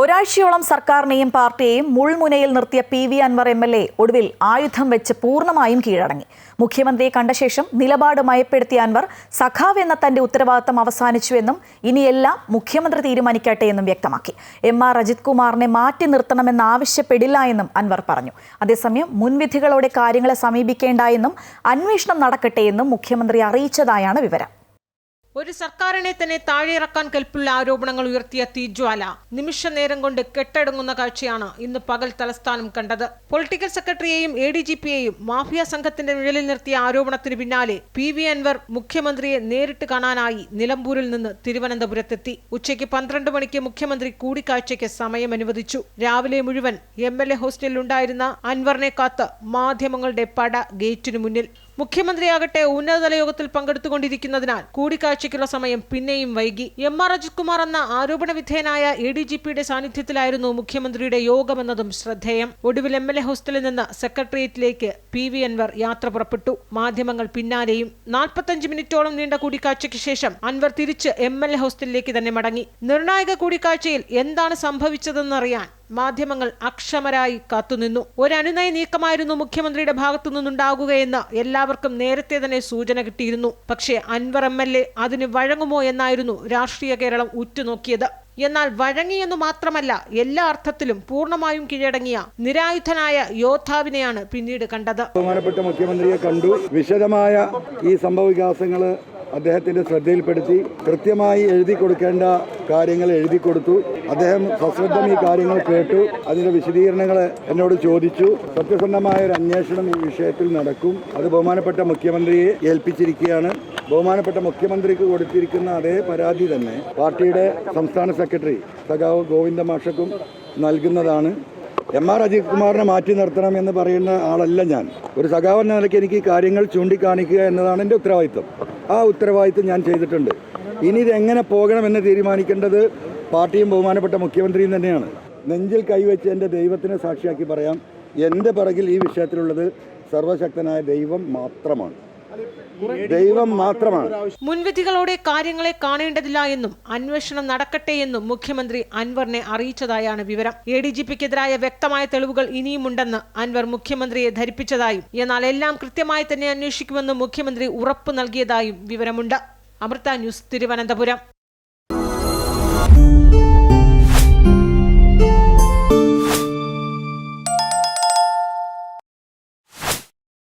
ഒരാഴ്ചയോളം സർക്കാരിനെയും പാർട്ടിയെയും മുൾമുനയിൽ നിർത്തിയ P V Anwar M L A ഒടുവിൽ ആയുധം വെച്ച് പൂർണമായും കീഴടങ്ങി. മുഖ്യമന്ത്രിയെ കണ്ട ശേഷം നിലപാട് മയപ്പെടുത്തിയ അൻവർ സഖാവ് എന്ന തന്റെ ഉത്തരവാദിത്തം അവസാനിച്ചുവെന്നും ഇനിയെല്ലാം മുഖ്യമന്ത്രി തീരുമാനിക്കട്ടെ എന്നും വ്യക്തമാക്കി. എം ആർ അജിത് കുമാറിനെ മാറ്റി നിർത്തണമെന്ന് ആവശ്യപ്പെടില്ല എന്നും അൻവർ പറഞ്ഞു. അതേസമയം മുൻവിധികളോടെ കാര്യങ്ങളെ സമീപിക്കേണ്ട എന്നും അന്വേഷണം നടക്കട്ടെ എന്നും മുഖ്യമന്ത്രി അറിയിച്ചതായാണ് വിവരം. ഒരു സർക്കാരിനെ തന്നെ താഴെയിറക്കാൻ കെൽപ്പുള്ള ആരോപണങ്ങൾ ഉയർത്തിയ തീജ്വാല നിമിഷ നേരം കൊണ്ട് കെട്ടടങ്ങുന്ന കാഴ്ചയാണ് ഇന്ന് പകൽ തലസ്ഥാനം കണ്ടത്. പൊളിറ്റിക്കൽ സെക്രട്ടറിയെയും എ ഡി ജി പിയെയും മാഫിയ സംഘത്തിന്റെ നിഴലിൽ നിർത്തിയ ആരോപണത്തിന് പിന്നാലെ പി വി അൻവർ മുഖ്യമന്ത്രിയെ നേരിട്ട് കാണാനായി നിലമ്പൂരിൽ നിന്ന് തിരുവനന്തപുരത്തെത്തി. ഉച്ചയ്ക്ക് പന്ത്രണ്ട് മണിക്ക് മുഖ്യമന്ത്രി കൂടിക്കാഴ്ചയ്ക്ക് സമയം അനുവദിച്ചു. രാവിലെ മുഴുവൻ എം എൽ എ ഹോസ്റ്റലിലുണ്ടായിരുന്ന അൻവറിനെ കാത്ത് മാധ്യമങ്ങളുടെ പട ഗേറ്റിനു മുന്നിൽ. മുഖ്യമന്ത്രിയാകട്ടെ ഉന്നതതല യോഗത്തിൽ പങ്കെടുത്തുകൊണ്ടിരിക്കുന്നതിനാൽ കൂടിക്കാഴ്ചയ്ക്കുള്ള സമയം പിന്നെയും വൈകി. എം ആർ അജിത് കുമാർ എന്ന ആരോപണ വിധേയനായ എ ഡി ജി പിയുടെ സാന്നിധ്യത്തിലായിരുന്നു മുഖ്യമന്ത്രിയുടെ യോഗമെന്നതും ശ്രദ്ധേയം. ഒടുവിൽ എം എൽ എ ഹോസ്റ്റലിൽ നിന്ന് സെക്രട്ടേറിയറ്റിലേക്ക് പി വി അൻവർ യാത്ര പുറപ്പെട്ടു. മാധ്യമങ്ങൾ പിന്നാലെയും. നാൽപ്പത്തഞ്ച് മിനിറ്റോളം നീണ്ട കൂടിക്കാഴ്ചയ്ക്ക് ശേഷം അൻവർ തിരിച്ച് എം എൽ എ ഹോസ്റ്റലിലേക്ക് തന്നെ മടങ്ങി. നിർണായക കൂടിക്കാഴ്ചയിൽ എന്താണ് സംഭവിച്ചതെന്നറിയാൻ മാധ്യമങ്ങൾ അക്ഷമരായി കാത്തുനിന്നു. ഒരനുനയ നീക്കമായിരുന്നു മുഖ്യമന്ത്രിയുടെ ഭാഗത്തു നിന്നുണ്ടാകുകയെന്ന് എല്ലാവർക്കും നേരത്തെ തന്നെ സൂചന കിട്ടിയിരുന്നു. പക്ഷേ അൻവർ എം എൽ എ അതിന് വഴങ്ങുമോ എന്നായിരുന്നു രാഷ്ട്രീയ കേരളം ഉറ്റുനോക്കിയത്. എന്നാൽ വഴങ്ങിയെന്നു മാത്രമല്ല എല്ലാ അർത്ഥത്തിലും പൂർണമായും കീഴടങ്ങിയ നിരായുധനായ യോദ്ധാവിനെയാണ് പിന്നീട് കണ്ടത്. ബഹുമാനപ്പെട്ട മുഖ്യമന്ത്രിയെ കണ്ടു. വിശദമായ ഈ സംഭവ വികാസങ്ങൾ അദ്ദേഹത്തിന്റെ ശ്രദ്ധയിൽപ്പെടുത്തി കൃത്യമായി എഴുതി കൊടുക്കേണ്ട കാര്യങ്ങൾ എഴുതി കൊടുത്തു. അദ്ദേഹം സശ്രദ്ധം ഈ കാര്യങ്ങൾ കേട്ടു. അതിന്റെ വിശദീകരണങ്ങൾ എന്നോട് ചോദിച്ചു. സത്യസന്ധമായ ഒരു അന്വേഷണം ഈ വിഷയത്തിൽ നടക്കും. അത് ബഹുമാനപ്പെട്ട മുഖ്യമന്ത്രിയെ ഏൽപ്പിച്ചിരിക്കുകയാണ്. ബഹുമാനപ്പെട്ട മുഖ്യമന്ത്രിക്ക് കൊടുത്തിരിക്കുന്ന അതേ പരാതി തന്നെ പാർട്ടിയുടെ സംസ്ഥാന സെക്രട്ടറി സഖാവ് ഗോവിന്ദ മാഷക്കും നൽകുന്നതാണ്. എം ആർ അജിത് കുമാറിനെ മാറ്റി നിർത്തണം എന്ന് പറയുന്ന ആളല്ല ഞാൻ. ഒരു സഖാവ് എന്ന നിലയ്ക്ക് എനിക്ക് കാര്യങ്ങൾ ചൂണ്ടിക്കാണിക്കുക എന്നതാണ് എന്റെ ഉത്തരവാദിത്വം. ആ ഉത്തരവാദിത്വം ഞാൻ ചെയ്തിട്ടുണ്ട്. ഇനി ഇതെങ്ങനെ പോകണമെന്ന് തീരുമാനിക്കേണ്ടത് പാർട്ടിയും ബഹുമാനപ്പെട്ട മുഖ്യമന്ത്രിയും തന്നെയാണ്. നെഞ്ചിൽ കൈവച്ച് എന്റെ ദൈവത്തിനെ സാക്ഷിയാക്കി പറയാം. എന്റെ പിറകിൽ ഈ വിഷയത്തിലുള്ളത് സർവശക്തനായ ദൈവം മാത്രമാണ്. ദൈവം മാത്രമാണ്. മുൻവിധികളോടെ കാര്യങ്ങളെ കാണേണ്ടതില്ല എന്നും അന്വേഷണം നടക്കട്ടെ എന്നും മുഖ്യമന്ത്രി അൻവറിനെ അറിയിച്ചതായാണ് വിവരം. എ ഡി ജി പിക്കെതിരായ വ്യക്തമായ തെളിവുകൾ ഇനിയുമുണ്ടെന്ന് അൻവർ മുഖ്യമന്ത്രിയെ ധരിപ്പിച്ചതായും എന്നാൽ എല്ലാം കൃത്യമായി തന്നെ അന്വേഷിക്കുമെന്നും മുഖ്യമന്ത്രി ഉറപ്പു നൽകിയതായും വിവരമുണ്ട്. അമൃത ന്യൂസ് തിരുവനന്തപുരം.